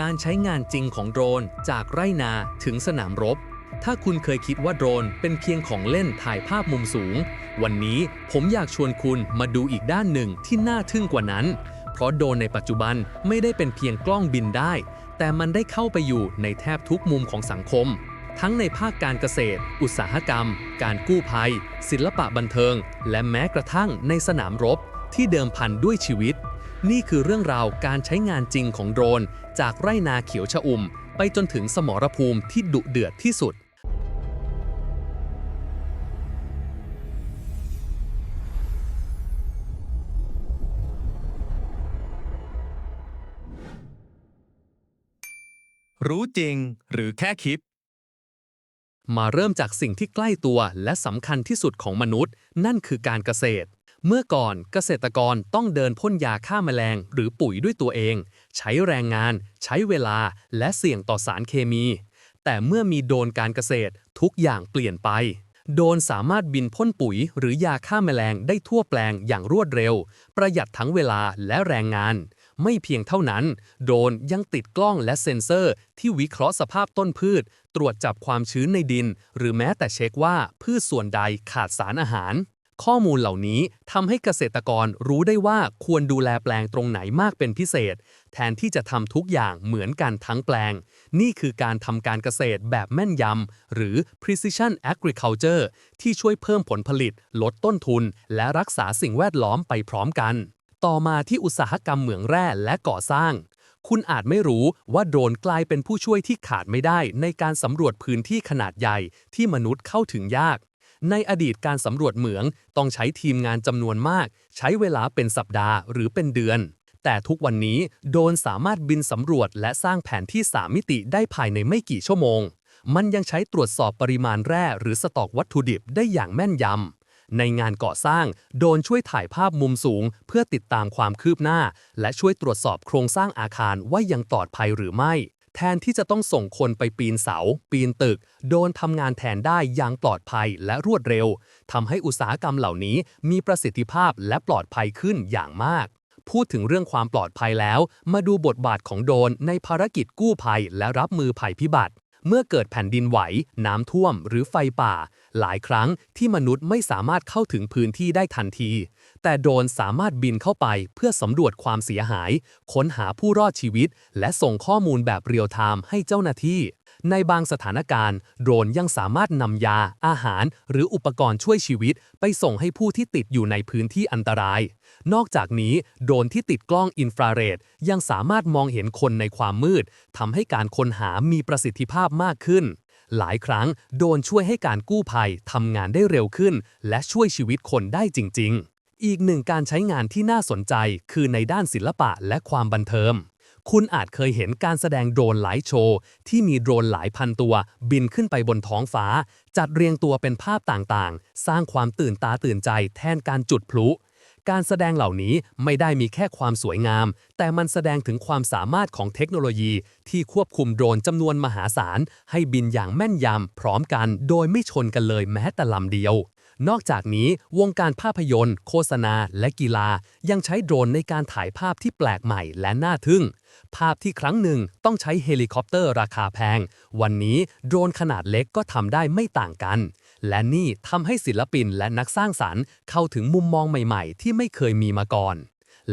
การใช้งานจริงของโดรนจากไร่นาถึงสนามรบ ถ้าคุณเคยคิดว่าโดรนเป็นเพียงของเล่นถ่ายภาพมุมสูง วันนี้ผมอยากชวนคุณมาดูอีกด้านหนึ่งที่น่าทึ่งกว่านั้น เพราะโดรนในปัจจุบันไม่ได้เป็นเพียงกล้องบินได้ แต่มันได้เข้าไปอยู่ในแทบทุกมุมของสังคม ทั้งในภาคการเกษตร อุตสาหกรรม การกู้ภัย ศิลปะบันเทิง และแม้กระทั่งในสนามรบที่เดิมพันด้วยชีวิต นี่คือเรื่องราวการใช้งานจริงของโดรน จากไร่นาเขียวชอุ่ม ไปจนถึงสมรภูมิที่ดุเดือดที่สุด รู้จริงหรือแค่คิด มาเริ่มจากสิ่งที่ใกล้ตัวและสำคัญที่สุดของมนุษย์ นั่นคือการเกษตร เมื่อก่อนเกษตรกรต้องเดินพ่นยาฆ่าแมลง หรือปุ๋ยด้วยตัวเอง ใช้แรงงาน ใช้เวลา และเสี่ยงต่อสารเคมี แต่เมื่อมีโดรนการเกษตรทุกอย่างเปลี่ยนไป โดรนสามารถบินพ่นปุ๋ย หรือยาฆ่าแมลงได้ทั่วแปลงอย่างรวดเร็ว ประหยัดทั้งเวลาและแรงงาน ไม่เพียงเท่านั้น โดรนยังติดกล้องและเซ็นเซอร์ ที่วิเคราะห์สภาพต้นพืช ตรวจจับความชื้นในดิน หรือแม้แต่เช็คว่าพืชส่วนใดขาดสารอาหาร ข้อมูลเหล่านี้ทำให้เกษตรกรรู้ได้ว่าควรดูแลแปลงตรงไหนมากเป็นพิเศษ แทนที่จะทำทุกอย่างเหมือนกันทั้งแปลง นี่คือการทำการเกษตรแบบแม่นยำหรือ precision agriculture ที่ช่วยเพิ่มผลผลิต ลดต้นทุน และรักษาสิ่งแวดล้อมไปพร้อมกัน ต่อมาที่อุตสาหกรรมเหมืองแร่และก่อสร้างคุณอาจไม่รู้ว่าโดรนกลายเป็นผู้ช่วยที่ขาดไม่ได้ในการสำรวจพื้นที่ขนาดใหญ่ที่มนุษย์เข้าถึงยาก ในอดีตการสำรวจเหมืองต้องใช้ทีมงานจำนวนมาก ใช้เวลาเป็นสัปดาห์หรือเป็นเดือน แต่ทุกวันนี้โดนสามารถบินสำรวจและสร้างแผนที่ 3 มิติได้ภายในไม่กี่ชั่วโมง มันยังใช้ตรวจสอบปริมาณแร่หรือสต็อกวัตถุดิบได้อย่างแม่นยำในงานก่อสร้างโดนช่วยถ่ายภาพมุมสูง เพื่อติดตามความคืบหน้า และช่วยตรวจสอบโครงสร้างอาคารว่ายังปลอดภัยหรือไม่ แทนที่จะต้องส่งคนไปปีนเสา ปีนตึก โดนทำงานแทนได้อย่างปลอดภัยและรวดเร็วทำให้อุตสาหกรรมเหล่านี้มีประสิทธิภาพและปลอดภัยขึ้นอย่างมาก พูดถึงเรื่องความปลอดภัยแล้ว มาดูบทบาทของโดนในภารกิจกู้ภัยและรับมือภัยพิบัติ เมื่อเกิดแผ่นดินไหว น้ำท่วม หรือไฟป่า หลายครั้งที่มนุษย์ไม่สามารถเข้าถึงพื้นที่ได้ทันที แต่โดรนสามารถบินเข้าไปเพื่อสำรวจความเสียหาย ค้นหาผู้รอดชีวิต และส่งข้อมูลแบบเรียลไทม์ให้เจ้าหน้าที่ ในบางสถานการณ์ โดรนยังสามารถนำยา อาหาร หรืออุปกรณ์ช่วยชีวิต ไปส่งให้ผู้ที่ติดอยู่ในพื้นที่อันตราย นอกจากนี้ โดรนที่ติดกล้องอินฟราเรดยังสามารถมองเห็นคนในความมืดทำให้การค้นหามีประสิทธิภาพมากขึ้นหลายครั้งโดรนช่วยให้การกู้ภัยทำงานได้เร็วขึ้น และช่วยชีวิตคนได้จริง ๆ อีกหนึ่งการใช้งานที่น่าสนใจคือในด้านศิลปะและความบันเทิงคุณอาจเคยเห็นการแสดงโดรนหลายโชว์ ที่มีโดรนหลายพันตัว บินขึ้นไปบนท้องฟ้า จัดเรียงตัวเป็นภาพต่างๆ สร้างความตื่นตาตื่นใจแทนการจุดพลุ การแสดงเหล่านี้ไม่ได้มีแค่ความสวยงาม แต่มันแสดงถึงความสามารถของเทคโนโลยี ที่ควบคุมโดรนจำนวนมหาศาล ให้บินอย่างแม่นยำพร้อมกัน โดยไม่ชนกันเลยแม้แต่ลำเดียว นอกจากนี้วงการภาพยนตร์ โฆษณา และกีฬา ยังใช้โดรนในการถ่ายภาพที่แปลกใหม่และน่าทึ่ง ภาพที่ครั้งหนึ่งต้องใช้เฮลิคอปเตอร์ราคาแพง วันนี้โดรนขนาดเล็กก็ทำได้ไม่ต่างกัน และนี่ทำให้ศิลปินและนักสร้างสรรค์เข้าถึงมุมมองใหม่ ๆ ที่ไม่เคยมีมาก่อน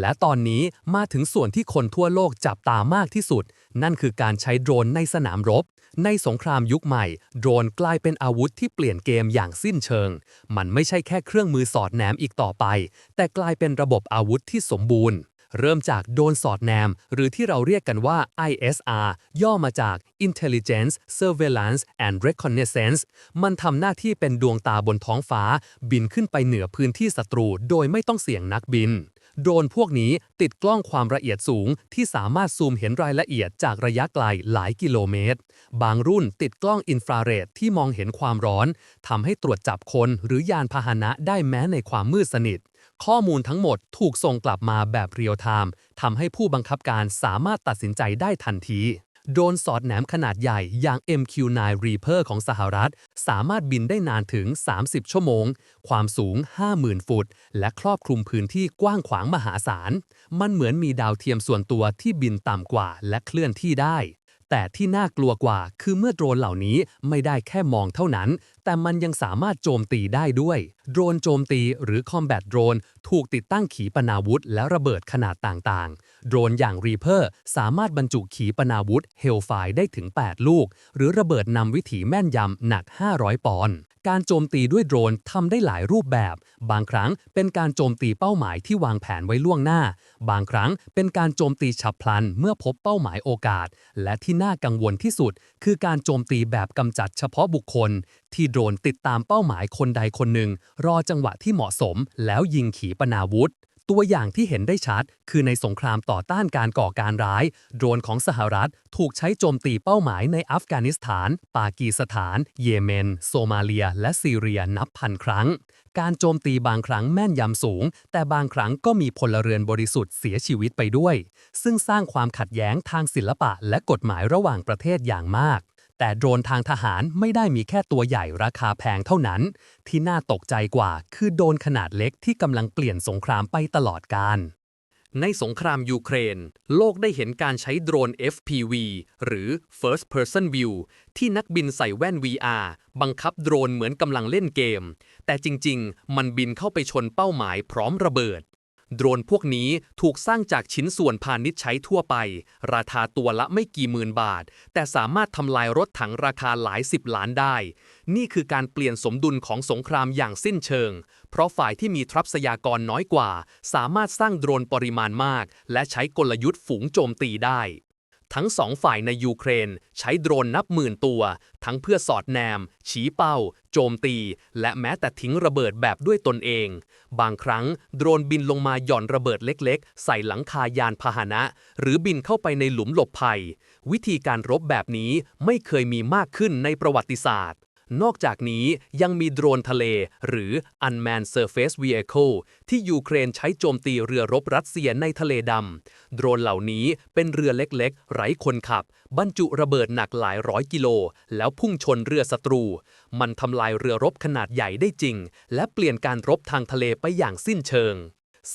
และตอนนี้มาถึงส่วนที่คนทั่วโลกจับตามากที่สุด นั่นคือการใช้โดรนในสนามรบ ในสงครามยุคใหม่ โดรนกลายเป็นอาวุธที่เปลี่ยนเกมอย่างสิ้นเชิง มันไม่ใช่แค่เครื่องมือสอดแนมอีกต่อไป แต่กลายเป็นระบบอาวุธที่สมบูรณ์ เริ่มจากโดรนสอดแนม หรือที่เราเรียกกันว่า ISR ย่อมาจาก Intelligence Surveillance and Reconnaissance มันทำหน้าที่เป็นดวงตาบนท้องฟ้า บินขึ้นไปเหนือพื้นที่ศัตรู โดยไม่ต้องเสี่ยงนักบิน โดรนพวกนี้ติดกล้องความละเอียดสูง ที่สามารถซูมเห็นรายละเอียดจากระยะไกลหลายกิโลเมตร บางรุ่นติดกล้องอินฟราเรดที่มองเห็นความร้อนทำให้ตรวจจับคนหรือยานพาหนะได้แม้ในความมืดสนิท ข้อมูลทั้งหมดถูกส่งกลับมาแบบเรียลไทม์ทำให้ผู้บังคับการสามารถตัดสินใจได้ทันที โดรนสอดแหนมขนาดใหญ่อย่าง MQ-9 Reaper ของสหรัฐ สามารถบินได้นานถึง 30 ชั่วโมง ความสูง 50,000 ฟุต และครอบคลุมพื้นที่กว้างขวางมหาศาล มันเหมือนมีดาวเทียมส่วนตัวที่บินต่ำกว่าและเคลื่อนที่ได้ แต่ที่น่ากลัวกว่าคือเมื่อโดรนเหล่านี้ไม่ได้แค่มองเท่านั้น แต่มันยังสามารถโจมตีได้ด้วย โดรนโจมตีหรือ Combat Drone ถูกติดตั้งขีปนาวุธและระเบิดขนาดต่างๆ โดรนอย่าง Reaper สามารถบรรจุขีปนาวุธ Hellfire ได้ถึง 8 ลูก หรือระเบิดนำวิถีแม่นยำหนัก 500 ปอนด์การโจมตีด้วยโดรนทำได้หลายรูปแบบ บางครั้งเป็นการโจมตีเป้าหมายที่วางแผนไว้ล่วงหน้า บางครั้งเป็นการโจมตีฉับพลันเมื่อพบเป้าหมายโอกาส และที่น่ากังวลที่สุด คือการโจมตีแบบกำจัดเฉพาะบุคคล ที่โดรนติดตามเป้าหมายคนใดคนหนึ่ง รอจังหวะที่เหมาะสมแล้วยิงขีปนาวุธ ตัวอย่างที่เห็นได้ชัด คือในสงครามต่อต้านการก่อการร้าย โดรนของสหรัฐถูกใช้โจมตีเป้าหมายในอัฟกานิสถาน ปากีสถาน เยเมน โซมาเลีย และซีเรียนับพันครั้ง การโจมตีบางครั้งแม่นยำสูง แต่บางครั้งก็มีพลเรือนบริสุทธิ์เสียชีวิตไปด้วย ซึ่งสร้างความขัดแย้งทางศิลปะและกฎหมายระหว่างประเทศอย่างมาก แต่โดรนทางทหารไม่ได้มีแค่ตัวใหญ่ราคาแพงเท่านั้น ที่น่าตกใจกว่าคือโดรนขนาดเล็กที่กำลังเปลี่ยนสงครามไปตลอดกาลในสงครามยูเครน โลกได้เห็นการใช้โดรน FPV หรือ First Person View ที่นักบินใส่แว่น VR บังคับโดรนเหมือนกำลังเล่นเกม แต่จริงๆ มันบินเข้าไปชนเป้าหมายพร้อมระเบิด โดรนพวกนี้ถูกสร้างจากชิ้นส่วนพาณิชย์ใช้ทั่วไป ราคาตัวละไม่กี่หมื่นบาท แต่สามารถทำลายรถถังราคาหลายสิบล้านได้ นี่คือการเปลี่ยนสมดุลของสงครามอย่างสิ้นเชิง เพราะฝ่ายที่มีทรัพยากรน้อยกว่า สามารถสร้างโดรนปริมาณมาก และใช้กลยุทธ์ฝูงโจมตีได้ ทั้งสองฝ่ายในยูเครน ใช้โดรนนับหมื่นตัว ทั้งเพื่อสอดแนม ชี้เป้า โจมตี และแม้แต่ทิ้งระเบิดแบบด้วยตนเอง บางครั้งโดรนบินลงมาหย่อนระเบิดเล็กๆ ใส่หลังคายานพาหนะ หรือบินเข้าไปในหลุมหลบภัย วิธีการรบแบบนี้ไม่เคยมีมากขึ้นในประวัติศาสตร์ นอกจากนี้ยังมีโดรนทะเล หรือ Unmanned Surface Vehicle ที่ยูเครนใช้โจมตีเรือรบรัสเซียในทะเลดำ โดรนเหล่านี้เป็นเรือเล็กๆ ไร้คนขับ บรรจุระเบิดหนักหลายร้อยกิโล แล้วพุ่งชนเรือศัตรู มันทำลายเรือรบขนาดใหญ่ได้จริง และเปลี่ยนการรบทางทะเลไปอย่างสิ้นเชิง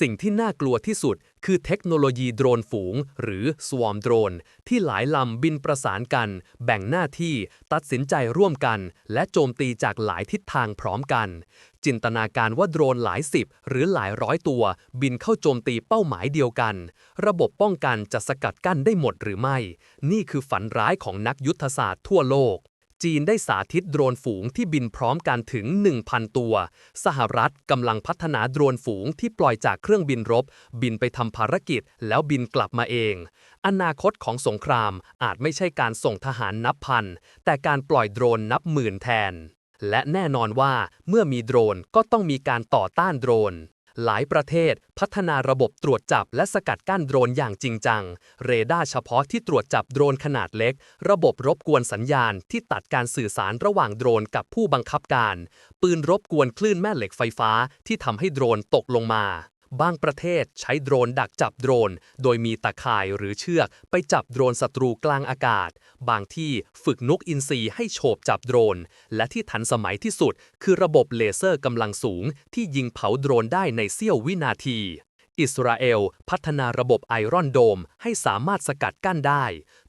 สิ่งที่น่ากลัวที่สุด คือเทคโนโลยีโดรนฝูง หรือ Swarm Drone ที่หลายลำบินประสานกัน แบ่งหน้าที่ตัดสินใจร่วมกัน และโจมตีจากหลายทิศทางพร้อมกัน จินตนาการว่าโดรนหลายสิบหรือหลายร้อยตัว บินเข้าโจมตีเป้าหมายเดียวกัน ระบบป้องกันจะสกัดกั้นได้หมดหรือไม่ นี่คือฝันร้ายของนักยุทธศาสตร์ทั่วโลก จีนได้สาธิตโดรนฝูงที่บินพร้อมกันถึง 1,000 ตัว สหรัฐกำลังพัฒนาโดรนฝูงที่ปล่อยจากเครื่องบินรบ บินไปทำภารกิจแล้วบินกลับมาเอง อนาคตของสงครามอาจไม่ใช่การส่งทหารนับพัน แต่การปล่อยโดรนนับหมื่นแทน และแน่นอนว่าเมื่อมีโดรนก็ต้องมีการต่อต้านโดรน หลายประเทศพัฒนาระบบตรวจจับและสกัดกั้นโดรนอย่างจริงจัง เรดาร์เฉพาะที่ตรวจจับโดรนขนาดเล็ก ระบบรบกวนสัญญาณที่ตัดการสื่อสารระหว่างโดรนกับผู้บังคับการ ปืนรบกวนคลื่นแม่เหล็กไฟฟ้าที่ทำให้โดรนตกลงมา บางประเทศใช้โดรนดักจับโดรน โดยมีตะข่ายหรือเชือกไปจับโดรนศัตรูกลางอากาศ บางที่ฝึกนกอินทรีให้โฉบจับโดรน และที่ทันสมัยที่สุด คือระบบเลเซอร์กำลังสูงที่ยิงเผาโดรนได้ในเสี้ยววินาที อิสราเอล พัฒนาระบบไอรอนโดม ให้สามารถสกัดกั้นได้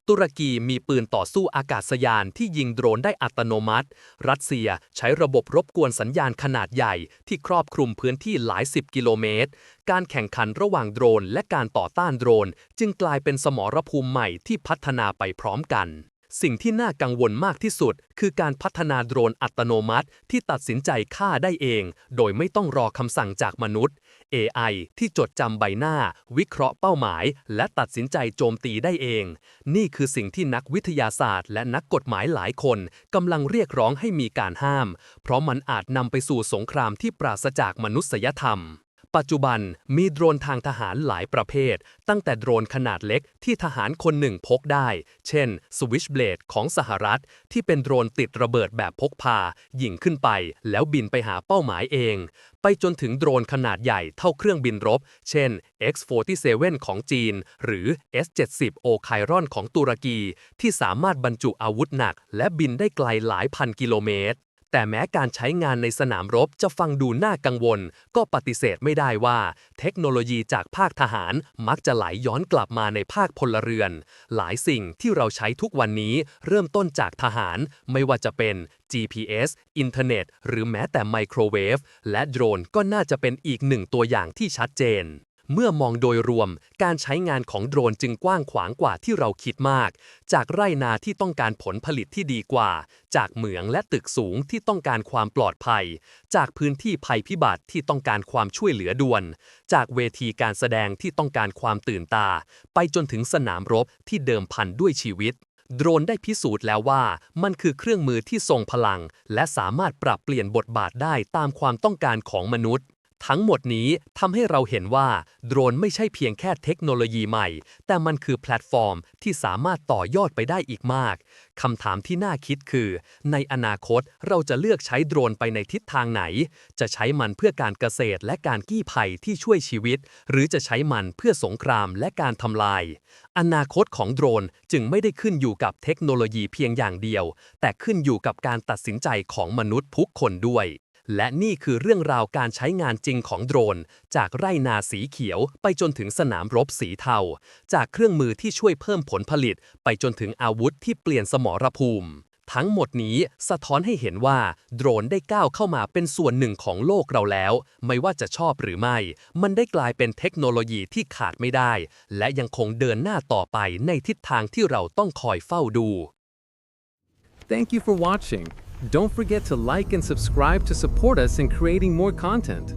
ตุรกีมีปืนต่อสู้อากาศยานที่ยิงโดรนได้อัตโนมัติ รัสเซียใช้ระบบรบกวนสัญญาณขนาดใหญ่ ที่ครอบคลุมพื้นที่หลายสิบกิโลเมตร การแข่งขันระหว่างโดรน และการต่อต้านโดรน จึงกลายเป็นสมรภูมิใหม่ที่พัฒนาไปพร้อมกัน สิ่งที่น่ากังวลมากที่สุด คือการพัฒนาโดรนอัตโนมัติ ที่ตัดสินใจฆ่าได้เอง โดยไม่ต้องรอคำสั่งจากมนุษย์ AI ที่จดจำใบหน้า วิเคราะห์เป้าหมาย และตัดสินใจโจมตีได้เอง นี่คือสิ่งที่นักวิทยาศาสตร์ และนักกฎหมายหลายคนกำลังเรียกร้องให้มีการห้าม เพราะมันอาจนำไปสู่สงครามที่ปราศจากมนุษยธรรม ปัจจุบันมีโดรนทางทหารหลายประเภท ตั้งแต่โดรนขนาดเล็กที่ทหารคนหนึ่งพกได้ เช่น Switchblade ของสหรัฐ ที่เป็นโดรนติดระเบิดแบบพกพา ยิงขึ้นไป แล้วบินไปหาเป้าหมายเอง ไปจนถึงโดรนขนาดใหญ่เท่าเครื่องบินรบ เช่น X-47 ของจีน หรือ S-70 O Chiron ของตุรกี ที่สามารถบรรจุอาวุธหนัก และบินได้ไกลหลายพันกิโลเมตร แต่แม้การใช้งานในสนามรบจะฟังดูน่ากังวล ก็ปฏิเสธไม่ได้ว่า เทคโนโลยีจากภาคทหารมักจะไหลย้อนกลับมาในภาคพลเรือน หลายสิ่งที่เราใช้ทุกวันนี้เริ่มต้นจากทหาร ไม่ว่าจะเป็น GPS อินเทอร์เน็ต หรือแม้แต่ไมโครเวฟ และโดรนก็น่าจะเป็นอีกหนึ่งตัวอย่างที่ชัดเจน เมื่อมองโดยรวม การใช้งานของโดรนจึงกว้างขวางกว่าที่เราคิดมาก จากไร่นาที่ต้องการผลผลิตที่ดีกว่า จากเหมืองและตึกสูงที่ต้องการความปลอดภัย จากพื้นที่ภัยพิบัติที่ต้องการความช่วยเหลือด่วน จากเวทีการแสดงที่ต้องการความตื่นตา ไปจนถึงสนามรบที่เดิมพันด้วยชีวิต โดรนได้พิสูจน์แล้วว่า มันคือเครื่องมือที่ทรงพลัง และสามารถปรับเปลี่ยนบทบาทได้ตามความต้องการของมนุษย์ ทั้งหมดนี้ทำให้เราเห็นว่า โดรนไม่ใช่เพียงแค่เทคโนโลยีใหม่ แต่มันคือแพลตฟอร์มที่สามารถต่อยอดไปได้อีกมากคำถามที่น่าคิดคือ ในอนาคตเราจะเลือกใช้โดรนไปในทิศทางไหน จะใช้มันเพื่อการเกษตรและการกี้ภัยที่ช่วยชีวิต หรือจะใช้มันเพื่อสงครามและการทำลาย อนาคตของโดรนจึงไม่ได้ขึ้นอยู่กับเทคโนโลยีเพียงอย่างเดียว แต่ขึ้นอยู่กับการตัดสินใจของมนุษย์ทุกคนด้วย และนี่คือเรื่องราวการใช้งานจริงของโดรน จากไร่นาสีเขียว ไปจนถึงสนามรบสีเทา จากเครื่องมือที่ช่วยเพิ่มผลผลิต ไปจนถึงอาวุธที่เปลี่ยนสมรภูมิ ทั้งหมดนี้สะท้อนให้เห็นว่า โดรนได้ก้าวเข้ามาเป็นส่วนหนึ่งของโลกเราแล้ว ไม่ว่าจะชอบหรือไม่ มันได้กลายเป็นเทคโนโลยีที่ขาดไม่ได้ และยังคงเดินหน้าต่อไปในทิศทางที่เราต้องคอยเฝ้าดู Thank you for watching. Don't forget to like and subscribe to support us in creating more content.